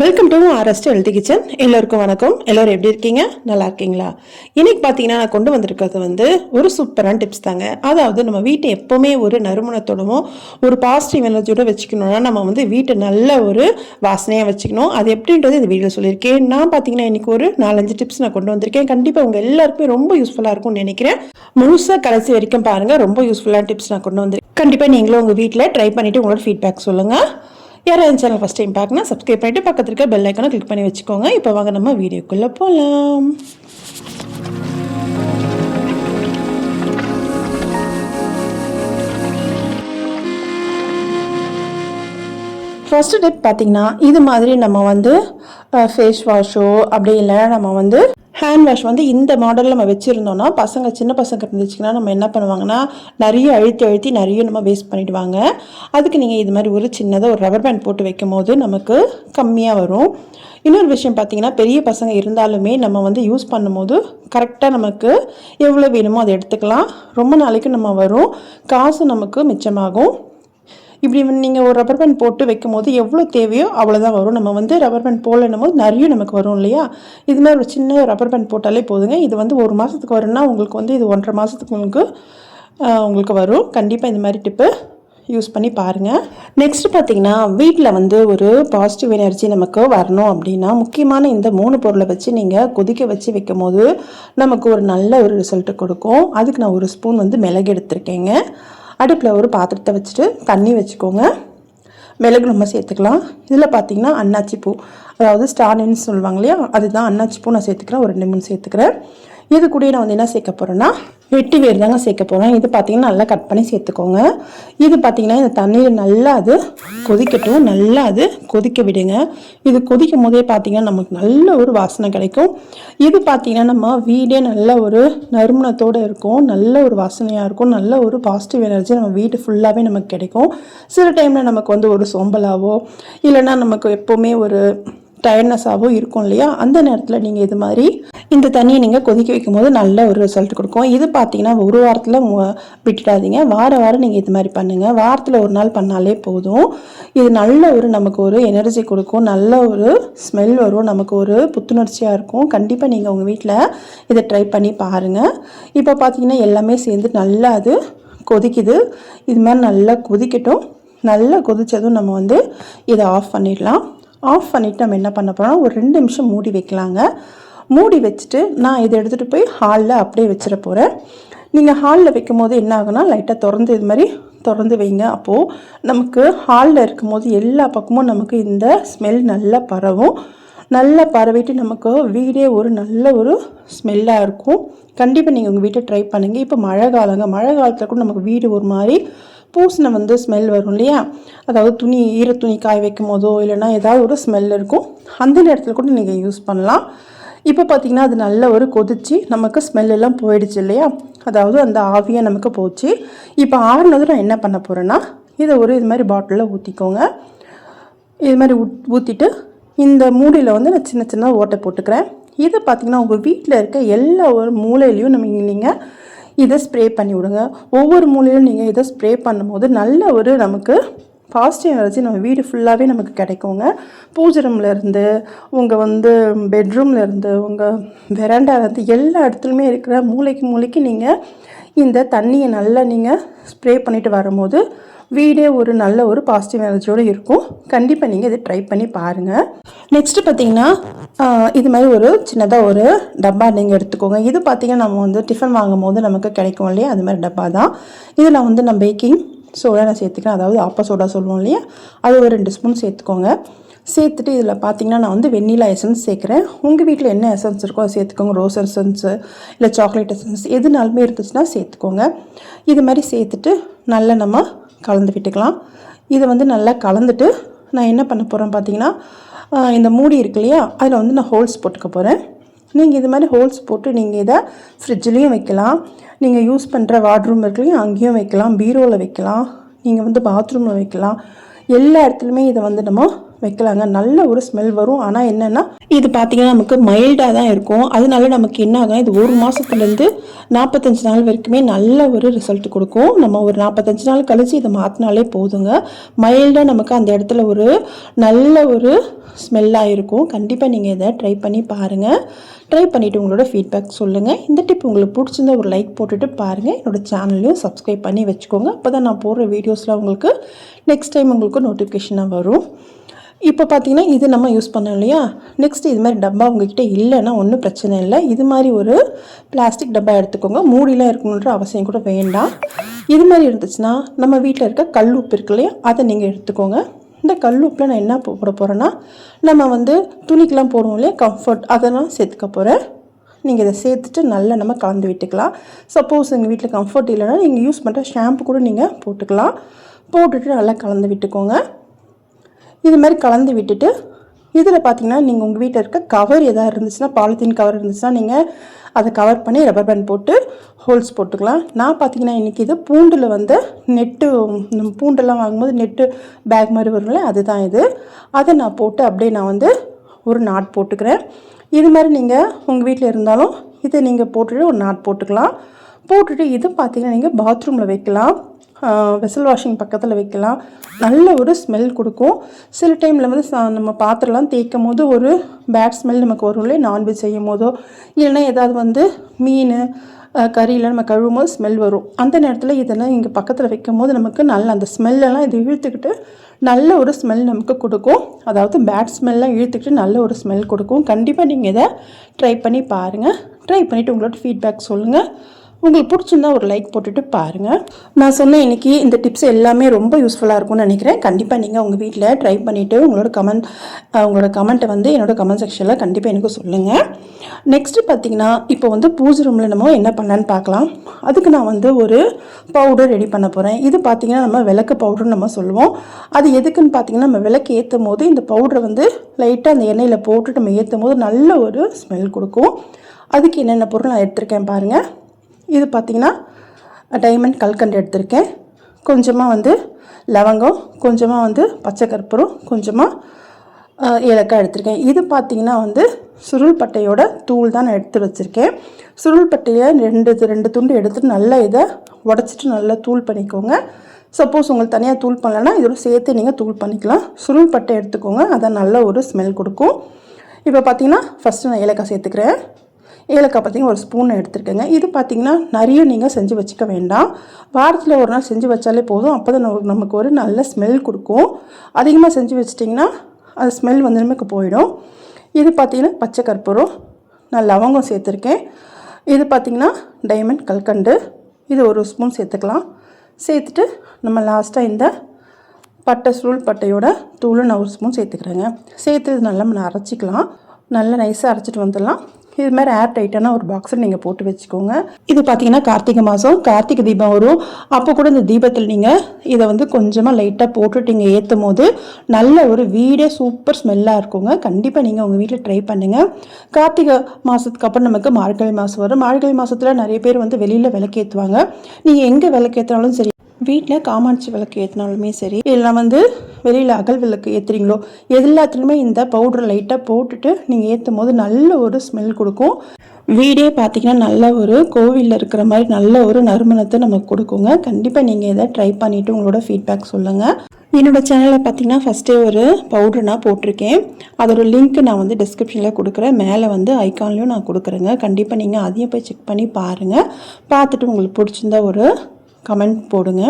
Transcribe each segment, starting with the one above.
Welcome to ஆர்எஸ்ட் healthy kitchen எல்லோருக்கும் வணக்கம். எல்லோரும் எப்படி இருக்கீங்க? நல்லா இருக்கீங்களா? இன்னைக்கு பார்த்தீங்கன்னா நான் கொண்டு வந்திருக்கிறது வந்து ஒரு சூப்பரான டிப்ஸ் தாங்க. அதாவது நம்ம வீட்டை எப்போவுமே ஒரு நறுமணத்தோடவும் ஒரு பாசிட்டிவ் எனர்ஜியோட வச்சுக்கணும்னா நம்ம வந்து வீட்டை நல்ல ஒரு வாசனையாக வச்சுக்கணும். அது எப்படின்றது இந்த வீடியோ சொல்லியிருக்கேன். நான் பார்த்தீங்கன்னா இன்னைக்கு ஒரு நாலஞ்சு டிப்ஸ் நான் கொண்டு வந்திருக்கேன். கண்டிப்பாக உங்கள் எல்லாருக்குமே ரொம்ப யூஸ்ஃபுல்லாக இருக்கும்னு நினைக்கிறேன். முழுசாக கடைசி வரைக்கும் பாருங்கள் ரொம்ப யூஸ்ஃபுல்லான டிப்ஸ் நான் கொண்டு வந்திருக்கேன். கண்டிப்பாக நீங்களும் உங்கள் வீட்டில் ட்ரை பண்ணிவிட்டு உங்களோட ஃபீட்பேக் சொல்லுங்கள் யாராவது சேனல் ஃபஸ்ட் டைம் பார்க்கணும் சப்ஸ்கிரைப் பண்ணிட்டு பக்கத்தில் இருக்க பெல் ஐக்கனை கிளிக் பண்ணி வச்சுக்கோங்க. இப்போ வாங்க நம்ம வீடியோக்குள்ளே போகலாம் ஃபர்ஸ்ட் டிப் பார்த்தீங்கன்னா இது மாதிரி நம்ம வந்து ஃபேஸ் வாஷோ அப்படி இல்லைன்னா நம்ம வந்து ஹேண்ட் வாஷ் வந்து இந்த மாடலில் நம்ம வச்சுருந்தோம்னா பசங்க சின்ன பசங்க இருந்துச்சுன்னா நம்ம என்ன பண்ணுவாங்கன்னா நிறைய அழுத்தி அழுத்தி நிறைய நம்ம வேஸ்ட் பண்ணிவிடுவாங்க அதுக்கு நீங்கள் இது மாதிரி ஒரு சின்னதாக ஒரு ரப்பர் பேண்ட் போட்டு வைக்கும் போது நமக்கு கம்மியாக வரும். இன்னொரு விஷயம் பார்த்தீங்கன்னா பெரிய பசங்க இருந்தாலுமே நம்ம வந்து யூஸ் பண்ணும்போது கரெக்டாக நமக்கு எவ்வளோ வேணுமோ அதை எடுத்துக்கலாம். ரொம்ப நாளைக்கு நம்ம வரும். காசு நமக்கு மிச்சமாகும். இப்படி நீங்கள் ஒரு ரப்பர் பேண்ட் போட்டு வைக்கும் போது எவ்வளோ தேவையோ அவ்வளோதான் வரும். நம்ம வந்து ரப்பர் பேண்ட் போடலன்னும் போது நிறைய நமக்கு வரும் இல்லையா? இது மாதிரி ஒரு சின்ன ரப்பர் பேண்ட் போட்டாலே போதுங்க. இது வந்து ஒரு மாதத்துக்கு வரும்னா உங்களுக்கு வந்து இது ஒன்றரை மாதத்துக்கு உங்களுக்கு உங்களுக்கு வரும். கண்டிப்பாக இந்த மாதிரி டிப்பு யூஸ் பண்ணி பாருங்கள் நெக்ஸ்ட் பார்த்தீங்கன்னா வீட்டில் வந்து ஒரு பாசிட்டிவ் எனர்ஜி நமக்கு வரணும் அப்படின்னா முக்கியமான இந்த மூணு பொருளை வச்சு நீங்கள் கொதிக்க வச்சு வைக்கும் போது நமக்கு ஒரு நல்ல ஒரு ரிசல்ட்டு கொடுக்கும். அதுக்கு நான் ஒரு ஸ்பூன் வந்து மிளகு எடுத்திருக்கேங்க. அடுப்பில் ஒரு பாத்திரத்தை வச்சுட்டு தண்ணி வச்சுக்கோங்க. மிளகு நம்ம சேர்த்துக்கலாம். இதில் பார்த்தீங்கன்னா அன்னாச்சி பூ அதாவது ஸ்டானின்னு சொல்லுவாங்க இல்லையா? அதுதான் அன்னாச்சி பூ நான் சேர்த்துக்கிறேன். ஒரு ரெண்டு மூணு சேர்த்துக்கிறேன். இது கூட நான் வந்து என்ன சேர்க்க போகிறேன்னா வெட்டி வேர் தாங்க சேர்க்க போகிறோம் இது பார்த்தீங்கன்னா நல்லா கட் பண்ணி சேர்த்துக்கோங்க. இது பார்த்திங்கன்னா இந்த தண்ணியில் நல்லா அது கொதிக்கட்டும். நல்லா அது கொதிக்க விடுங்க. இது கொதிக்கும் போதே பார்த்தீங்கன்னா நமக்கு நல்ல ஒரு வாசனை கிடைக்கும். இது பார்த்தீங்கன்னா நம்ம வீடே நல்ல ஒரு நறுமணத்தோடு இருக்கும். நல்ல ஒரு வாசனையாக இருக்கும். நல்ல ஒரு பாசிட்டிவ் எனர்ஜி நம்ம வீடு ஃபுல்லாகவே நமக்கு கிடைக்கும். சில டைமில் நமக்கு வந்து ஒரு சோம்பலாவோ இல்லைன்னா நமக்கு எப்போவுமே ஒரு டயர்ட்னஸாகவும் இருக்கும் இல்லையா? அந்த நேரத்தில் நீங்கள் இது மாதிரி இந்த தண்ணியை நீங்கள் கொதிக்க வைக்கும் போது நல்ல ஒரு ரிசல்ட் கொடுக்கும். இது பார்த்தீங்கன்னா ஒரு வாரத்தில் விட்டுடாதீங்க. வார வாரம் நீங்கள் இது மாதிரி பண்ணுங்கள் வாரத்தில் ஒரு நாள் பண்ணாலே போதும். இது நல்ல ஒரு நமக்கு ஒரு எனர்ஜி கொடுக்கும். நல்ல ஒரு ஸ்மெல் வரும். நமக்கு ஒரு புத்துணர்ச்சியாக இருக்கும். கண்டிப்பாக நீங்கள் உங்கள் வீட்டில் இதை ட்ரை பண்ணி பாருங்கள் இப்போ பார்த்தீங்கன்னா எல்லாமே சேர்ந்து நல்லா அது கொதிக்குது. இது மாதிரி நல்லா கொதிக்கட்டும். நல்லா கொதித்ததும் நம்ம வந்து இதை ஆஃப் பண்ணிடலாம். ஆஃப் பண்ணிவிட்டு நம்ம என்ன பண்ண போகிறோம் ஒரு ரெண்டு நிமிஷம் மூடி வைக்கலாங்க. மூடி வச்சுட்டு நான் இதை எடுத்துகிட்டு போய் ஹாலில் அப்படியே வச்சிட போகிறேன் நீங்கள் ஹாலில் வைக்கும் போது என்ன ஆகுனா லைட்டாக திறந்து இது மாதிரி திறந்து வைங்க. அப்போது நமக்கு ஹாலில் இருக்கும் போது எல்லா பக்கமும் நமக்கு இந்த ஸ்மெல் நல்லா பரவும். நல்லா பரவிட்டு நமக்கு வீடே ஒரு நல்ல ஒரு ஸ்மெல்லாக இருக்கும். கண்டிப்பாக நீங்கள் உங்கள் வீட்டை ட்ரை பண்ணுங்கள் இப்போ மழை காலங்க. மழை காலத்தில் கூட நமக்கு வீடு ஒரு மாதிரி பூசின வந்து ஸ்மெல் வரும் இல்லையா? அதாவது துணி ஈர துணி காய வைக்கும் போதோ இல்லைன்னா ஏதாவது ஒரு ஸ்மெல் இருக்கும். அந்த நேரத்தில் கூட நீங்கள் யூஸ் பண்ணலாம். இப்போ பார்த்தீங்கன்னா அது நல்ல ஒரு கொதிச்சு நமக்கு ஸ்மெல் எல்லாம் போயிடுச்சு இல்லையா? அதாவது அந்த ஆவியாக நமக்கு போச்சு. இப்போ ஆறுனதும் நான் என்ன பண்ண போகிறேன்னா இதை ஒரு இது மாதிரி பாட்டிலில் ஊற்றிக்கோங்க இது மாதிரி ஊத் ஊற்றிட்டு இந்த மூடியில் வந்து நான் சின்ன சின்ன ஓட்டை போட்டுக்கிறேன். இதை பார்த்தீங்கன்னா உங்கள் வீட்டில் இருக்க எல்லா ஒரு மூலையிலையும் நம்ம நீங்கள் இதை ஸ்ப்ரே பண்ணி விடுங்க. ஒவ்வொரு மூலையிலும் நீங்கள் இதை ஸ்ப்ரே பண்ணும்போது நல்ல ஒரு நமக்கு பாசிட்டிவ் எனர்ஜி நம்ம வீடு ஃபுல்லாகவே நமக்கு கிடைக்குங்க. பூஜை ரூம்லேருந்து உங்கள் வந்து பெட்ரூம்லேருந்து உங்கள் வெராண்டாலேருந்து எல்லா இடத்துலையுமே இருக்கிற மூளைக்கு மூளைக்கு நீங்கள் இந்த தண்ணியை நல்லா நீங்கள் ஸ்ப்ரே பண்ணிட்டு வரும்போது வீடே ஒரு நல்ல ஒரு பாசிட்டிவ் எனர்ஜியோடு இருக்கும். கண்டிப்பாக நீங்கள் இதை ட்ரை பண்ணி பாருங்கள் நெக்ஸ்ட்டு பார்த்தீங்கன்னா இது மாதிரி ஒரு சின்னதாக ஒரு டப்பா நீங்கள் எடுத்துக்கோங்க. இது பார்த்தீங்கன்னா நம்ம வந்து டிஃபன் வாங்கும் போது நமக்கு கிடைக்கும் இல்லையா? அது மாதிரி டப்பா தான். இதில் வந்து நான் பேக்கிங் சோடா நான் சேர்த்துக்கிறேன். அதாவது ஆப்பா சோடா சொல்லுவோம் இல்லையா? அது ஒரு ரெண்டு ஸ்பூன் சேர்த்துக்கோங்க. சேர்த்துட்டு இதில் பார்த்தீங்கன்னா நான் வந்து வெண்ணிலா எசன்ஸ் சேர்க்குறேன். உங்கள் வீட்டில் என்ன எசன்ஸ் இருக்கோ அதை சேர்த்துக்கோங்க. ரோஸ் எசன்ஸு இல்லை சாக்லேட் எசன்ஸ் எதுனாலுமே இருந்துச்சுன்னா சேர்த்துக்கோங்க. இது மாதிரி சேர்த்துட்டு நல்லா நம்ம கலந்து விட்டுக்கலாம். இதை வந்து நல்லா கலந்துட்டு நான் என்ன பண்ண போகிறேன் பார்த்தீங்கன்னா இந்த மூடி இருக்கு இல்லையா அதில் வந்து நான் ஹோல்ஸ் போட்டுக்க போகிறேன் நீங்கள் இது மாதிரி ஹோல்ஸ் போட்டு நீங்கள் இதை ஃப்ரிட்ஜ்லேயும் வைக்கலாம். நீங்கள் யூஸ் பண்ணுற வாட்ரூம் இருக்கு இல்லையா அங்கேயும் வைக்கலாம். பீரோவில் வைக்கலாம். நீங்கள் வந்து பாத்ரூமில் வைக்கலாம். எல்லா இடத்துலையுமே இதை வந்து நம்ம வைக்கலாங்க. நல்ல ஒரு ஸ்மெல் வரும். ஆனால் என்னென்னா இது பார்த்தீங்கன்னா நமக்கு மைல்டாக தான் இருக்கும். அதனால நமக்கு என்ன ஆகும்? இது ஒரு மாதத்துலேருந்து நாற்பத்தஞ்சு நாள் வரைக்குமே நல்ல ஒரு ரிசல்ட் கொடுக்கும். நம்ம ஒரு நாற்பத்தஞ்சு நாள் கழித்து இதை மாற்றினாலே போதுங்க. மைல்டாக நமக்கு அந்த இடத்துல ஒரு நல்ல ஒரு ஸ்மெல்லாக இருக்கும் கண்டிப்பாக நீங்கள் இதை ட்ரை பண்ணி பாருங்கள் ட்ரை பண்ணிவிட்டு உங்களோட ஃபீட்பேக் சொல்லுங்கள் இந்த டிப் உங்களுக்கு பிடிச்சிருந்தா ஒரு லைக் போட்டுட்டு பாருங்கள் என்னோடய சேனலையும் சப்ஸ்கிரைப் பண்ணி வச்சுக்கோங்க. அப்போ தான் நான் போடுற வீடியோஸில் உங்களுக்கு நெக்ஸ்ட் டைம் உங்களுக்கு நோட்டிஃபிகேஷனாக வரும். இப்போ பார்த்தீங்கன்னா இது நம்ம யூஸ் பண்ணோம் இல்லையா? நெக்ஸ்ட்டு இது மாதிரி டப்பா உங்ககிட்ட இல்லைன்னா ஒன்றும் பிரச்சனை இல்லை. இது மாதிரி ஒரு பிளாஸ்டிக் டப்பா எடுத்துக்கோங்க. மூடிலாம் இருக்கணுன்ற அவசியம் கூட வேண்டாம். இது மாதிரி இருந்துச்சுன்னா நம்ம வீட்டில் இருக்க கல் உப்பு இருக்கு இல்லையா? அதை நீங்கள் எடுத்துக்கோங்க. இந்த கல் உப்பில் நான் என்ன போட போகிறேன்னா நம்ம வந்து துணிக்கெலாம் போடுவோம் இல்லையா? கம்ஃபர்ட் அதெல்லாம் சேர்த்துக்க போகிறேன் நீங்கள் இதை சேர்த்துட்டு நல்லா நம்ம கலந்து விட்டுக்கலாம். சப்போஸ் எங்கள் வீட்டில் கம்ஃபர்ட் இல்லைன்னா நீங்கள் யூஸ் பண்ணுற ஷாம்பு கூட நீங்கள் போட்டுக்கலாம். போட்டுட்டு நல்லா கலந்து விட்டுக்கோங்க. இது மாதிரி கலந்து விட்டுட்டு இதில் பார்த்தீங்கன்னா நீங்கள் உங்கள் வீட்டில் இருக்க கவர் எதாவது இருந்துச்சுன்னா பாலித்தீன் கவர் இருந்துச்சுன்னா நீங்கள் அதை கவர் பண்ணி ரப்பர் பேண்ட் போட்டு ஹோல்ஸ் போட்டுக்கலாம். நான் பார்த்தீங்கன்னா இன்றைக்கி இது பூண்டில் வந்து நெட்டு பூண்டெல்லாம் வாங்கும்போது நெட்டு பேக் மாதிரி வரும்ல அதுதான் இது. அதை நான் போட்டு அப்படியே நான் வந்து ஒரு நாட் போட்டுக்கிறேன். இது மாதிரி நீங்கள் உங்கள் வீட்டில் இருந்தாலும் இதை நீங்கள் போட்டுட்டு ஒரு நாட் போட்டுக்கலாம். போட்டுட்டு இது பார்த்தீங்கன்னா நீங்கள் பாத்ரூமில் வைக்கலாம். வெசல் வாஷிங் பக்கத்தில் வைக்கலாம். நல்ல ஒரு ஸ்மெல் கொடுக்கும். சில டைமில் வந்து நம்ம பாத்திரம்லாம் தேய்க்கும் போது ஒரு பேட் ஸ்மெல் நமக்கு வரும் இல்லையா? நான்வெஜ் செய்யும் போதோ இல்லைன்னா ஏதாவது வந்து மீன் கறியில் நம்ம கழுவும் போது ஸ்மெல் வரும். அந்த நேரத்தில் இதெல்லாம் இங்கே பக்கத்தில் வைக்கும் போது நமக்கு நல்ல அந்த ஸ்மெல்லெல்லாம் இது இழுத்துக்கிட்டு நல்ல ஒரு ஸ்மெல் நமக்கு கொடுக்கும். அதாவது பேட் ஸ்மெல்லாம் இழுத்துக்கிட்டு நல்ல ஒரு ஸ்மெல் கொடுக்கும். கண்டிப்பாக நீங்கள் இதை ட்ரை பண்ணி பாருங்கள் ட்ரை பண்ணிவிட்டு உங்களோட ஃபீட்பேக் சொல்லுங்கள் உங்களுக்கு பிடிச்சிருந்தா ஒரு லைக் போட்டுட்டு பாருங்கள் நான் சொன்ன இன்னைக்கு இந்த டிப்ஸ் எல்லாமே ரொம்ப யூஸ்ஃபுல்லாக இருக்கும்னு நினைக்கிறேன். கண்டிப்பாக நீங்கள் உங்கள் வீட்டில் ட்ரை பண்ணிவிட்டு உங்களோட கமெண்ட் உங்களோட கமெண்ட்டை வந்து என்னோடய கமெண்ட் செக்ஷனில் கண்டிப்பாக எனக்கு சொல்லுங்கள் நெக்ஸ்ட்டு பார்த்தீங்கன்னா இப்போ வந்து பூஜை ரூமில் நம்ம என்ன பண்ணலான்னு பார்க்கலாம் அதுக்கு நான் வந்து ஒரு பவுடர் ரெடி பண்ண போகிறேன் இது பார்த்தீங்கன்னா நம்ம விளக்கு பவுடர்னு நம்ம சொல்லுவோம். அது எதுக்குன்னு பார்த்தீங்கன்னா நம்ம விளக்கு ஏற்றும் போது இந்த பவுடரை வந்து லைட்டாக அந்த எண்ணெயில் போட்டு நம்ம ஏற்றும் போது நல்ல ஒரு ஸ்மெல் கொடுக்கும். அதுக்கு என்னென்ன பொருள் நான் எடுத்திருக்கேன் பாருங்கள் இது பார்த்திங்கன்னா டைமண்ட் கல்கண்டு எடுத்திருக்கேன். கொஞ்சமாக வந்து லவங்கம் கொஞ்சமாக வந்து பச்சை கற்பூரம் கொஞ்சமாக ஏலக்காய் எடுத்திருக்கேன். இது பார்த்திங்கன்னா வந்து சுருள் பட்டையோட தூள் தான் நான் எடுத்து வச்சுருக்கேன். சுருள் பட்டையில் ரெண்டு ரெண்டு துண்டு எடுத்துட்டு நல்லா இதை உடச்சிட்டு நல்லா தூள் பண்ணிக்கோங்க. சப்போஸ் உங்களுக்கு தனியாக தூள் பண்ணலைன்னா இதோட சேர்த்து நீங்கள் தூள் பண்ணிக்கலாம். சுருள் பட்டை எடுத்துக்கோங்க அதை நல்ல ஒரு ஸ்மெல் கொடுக்கும். இப்போ பார்த்தீங்கன்னா ஃபஸ்ட்டு நான் ஏலக்காய் சேர்த்துக்கிறேன். ஏலக்காய் பார்த்தீங்கன்னா ஒரு ஸ்பூன் எடுத்துருக்கேங்க. இது பார்த்திங்கன்னா நிறைய நீங்கள் செஞ்சு வச்சுக்க வேண்டாம். வாரத்தில் ஒரு நாள் செஞ்சு வச்சாலே போதும். அப்போ தான் நமக்கு நமக்கு ஒரு நல்ல ஸ்மெல் கொடுக்கும். அதிகமாக செஞ்சு வச்சிட்டிங்கன்னா அது ஸ்மெல் வந்து நமக்கு போயிடும். இது பார்த்தீங்கன்னா பச்சை கற்பூரம். நான் லவங்கம் சேர்த்துருக்கேன். இது பார்த்தீங்கன்னா டைமண்ட் கல்கண்டு. இது ஒரு ஸ்பூன் சேர்த்துக்கலாம். சேர்த்துட்டு நம்ம லாஸ்ட்டாக இந்த பட்டை சுருள் பட்டையோட தூள் நான் ஒரு ஸ்பூன் சேர்த்துக்கிறேங்க. சேர்த்து இது நல்லா நம்ம அரைச்சிக்கலாம். நல்லா நைஸாக அரைச்சிட்டு வந்துடலாம். இது மாதிரி ஏர் டைட்டான ஒரு பாக்ஸில் நீங்கள் போட்டு வச்சுக்கோங்க. இது பார்த்தீங்கன்னா கார்த்திகை மாதம் கார்த்திகை தீபம் வரும். அப்போ கூட இந்த தீபத்தில் நீங்கள் இதை வந்து கொஞ்சமாக லைட்டாக போட்டுட்டு நீங்கள் ஏற்றும் போது நல்ல ஒரு வீடே சூப்பர் ஸ்மெல்லாக இருக்குங்க. கண்டிப்பாக நீங்கள் உங்கள் வீட்டில் ட்ரை பண்ணுங்கள் கார்த்திகை மாதத்துக்கு அப்புறம் நமக்கு மார்கழி மாதம் வரும். மார்கழி மாதத்தில் நிறைய பேர் வந்து வெளியில் விளக்கேற்றுவாங்க நீங்கள் எங்கே விளக்கேற்றினாலும் சரி வீட்டில் காமாட்சி விளக்கு ஏற்றினாலுமே சரி இல்லை வந்து வெளியில் அகல் விளக்கு ஏற்றுறீங்களோ எல்லாத்துலேயுமே இந்த பவுடர் லைட்டாக போட்டுட்டு நீங்கள் ஏற்றும் போது நல்ல ஒரு ஸ்மெல் கொடுக்கும். வீடே பார்த்தீங்கன்னா நல்ல ஒரு கோவிலில் இருக்கிற மாதிரி நல்ல ஒரு நறுமணத்தை நமக்கு கொடுக்குங்க. கண்டிப்பாக நீங்கள் இதை ட்ரை பண்ணிவிட்டு உங்களோட ஃபீட்பேக் சொல்லுங்கள் என்னோட சேனலில் பார்த்தீங்கன்னா ஃபஸ்ட்டே ஒரு பவுடர் நான் போட்டிருக்கேன். அதோட லிங்க் நான் வந்து டிஸ்கிரிப்ஷனில் கொடுக்குறேன். மேலே வந்து ஐக்கான்லேயும் நான் கொடுக்குறேங்க. கண்டிப்பாக நீங்கள் அதையும் போய் செக் பண்ணி பாருங்கள் பார்த்துட்டு உங்களுக்கு பிடிச்சிருந்தா ஒரு கமெண்ட் போடுங்க.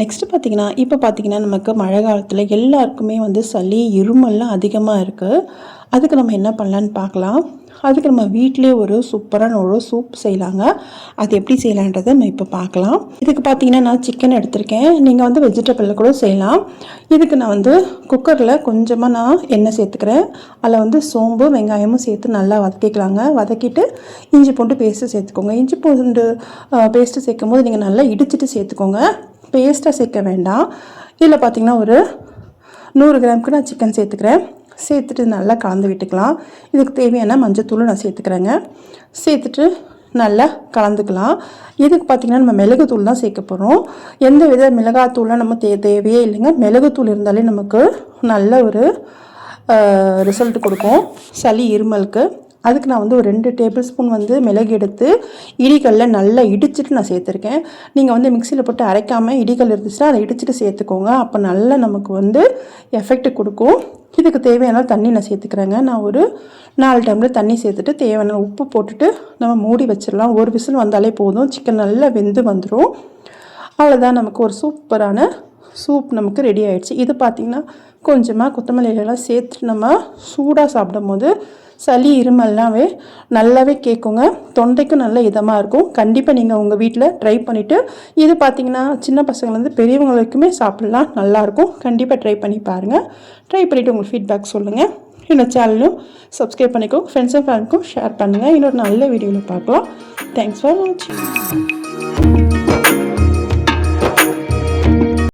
நெக்ஸ்ட்டு பார்த்தீங்கன்னா இப்போ பார்த்தீங்கன்னா நமக்கு மழை காலத்தில் எல்லாருக்குமே வந்து சளி இருமல்லாம் அதிகமாக இருக்குது அதுக்கு நம்ம என்ன பண்ணலான்னு பார்க்கலாம் அதுக்கு நம்ம வீட்டிலே ஒரு சூப்பரான ஒரு சூப் செய்யலாங்க. அது எப்படி செய்யலான்றதை நம்ம இப்போ பார்க்கலாம் இதுக்கு பார்த்தீங்கன்னா நான் சிக்கன் எடுத்திருக்கேன். நீங்கள் வந்து வெஜிடபிளில் கூட செய்யலாம். இதுக்கு நான் வந்து குக்கரில் கொஞ்சமாக நான் எண்ணெய் சேர்த்துக்கிறேன். அதில் வந்து சோம்பு வெங்காயமும் சேர்த்து நல்லா வதக்கிக்கலாங்க. வதக்கிட்டு இஞ்சி பூண்டு பேஸ்ட்டு சேர்த்துக்கோங்க. இஞ்சி பூண்டு பேஸ்ட்டு சேர்க்கும் போது நீங்கள் நல்லா இடிச்சிட்டு சேர்த்துக்கோங்க. பேஸ்ட்டாக சேர்க்க வேண்டாம். இதில் பார்த்தீங்கன்னா ஒரு நூறு கிராமுக்கு நான் சிக்கன் சேர்த்துக்கிறேன். சேர்த்துட்டு நல்லா கலந்து விட்டுக்கலாம். இதுக்கு தேவையான மஞ்சத்தூளும் நான் சேர்த்துக்கிறேங்க. சேர்த்துட்டு நல்லா கலந்துக்கலாம். இதுக்கு பார்த்திங்கன்னா நம்ம மிளகுத்தூள் தான் சேர்க்க போகிறோம் எந்த வித மிளகாத்தூள்லாம் நம்ம தே தேவையே இல்லைங்க. மிளகுத்தூள் இருந்தாலே நமக்கு நல்ல ஒரு ரிசல்ட் கொடுக்கும். சளி இருமலுக்கு. அதுக்கு நான் வந்து ஒரு ரெண்டு டேபிள் ஸ்பூன் வந்து மிளகு எடுத்து இடிகளில் நல்லா இடிச்சிட்டு நான் சேர்த்துருக்கேன். நீங்கள் வந்து மிக்சியில் போட்டு அரைக்காமல் இடிகள் இருந்துச்சுன்னா அதை இடிச்சிட்டு சேர்த்துக்கோங்க. அப்போ நல்லா நமக்கு வந்து எஃபெக்ட் கொடுக்கும். இதுக்கு தேவையான தண்ணி நான் சேர்த்துக்கிறேங்க. நான் ஒரு நாலு டம்ளர் தண்ணி சேர்த்துட்டு தேவையான உப்பு போட்டுட்டு நம்ம மூடி வச்சிடலாம். ஒரு விசில் வந்தாலே போதும். சிக்கன் நல்லா வெந்து வந்துடும் அவ்வளோதான் நமக்கு ஒரு சூப்பரான சூப் நமக்கு ரெடி ஆகிடுச்சு இது பார்த்திங்கன்னா கொஞ்சமாக கொத்தமல்லி எல்லாம் சேர்த்துட்டு நம்ம சூடாக சாப்பிடும் போது சளி இருமல்லாவே நல்லாவே கேட்குங்க தொண்டைக்கும் நல்ல இதமாக இருக்கும். கண்டிப்பாக நீங்கள் உங்கள் வீட்டில் ட்ரை பண்ணிவிட்டு இது பார்த்தீங்கன்னா சின்ன பசங்கள்லேருந்து பெரியவங்க வரைக்குமே சாப்பிட்லாம் நல்லாயிருக்கும் கண்டிப்பாக ட்ரை பண்ணி பாருங்கள் ட்ரை பண்ணிவிட்டு உங்களுக்கு ஃபீட்பேக் சொல்லுங்கள் என்னோடய சேனலும் சப்ஸ்கிரைப் பண்ணிக்கோ ஃப்ரெண்ட்ஸ் அண்ட் ஃபேமிலிக்கும் ஷேர் பண்ணுங்கள் இன்னொரு நல்ல வீடியோவில் பார்க்கலாம். தேங்க்ஸ் ஃபார் வாட்சிங்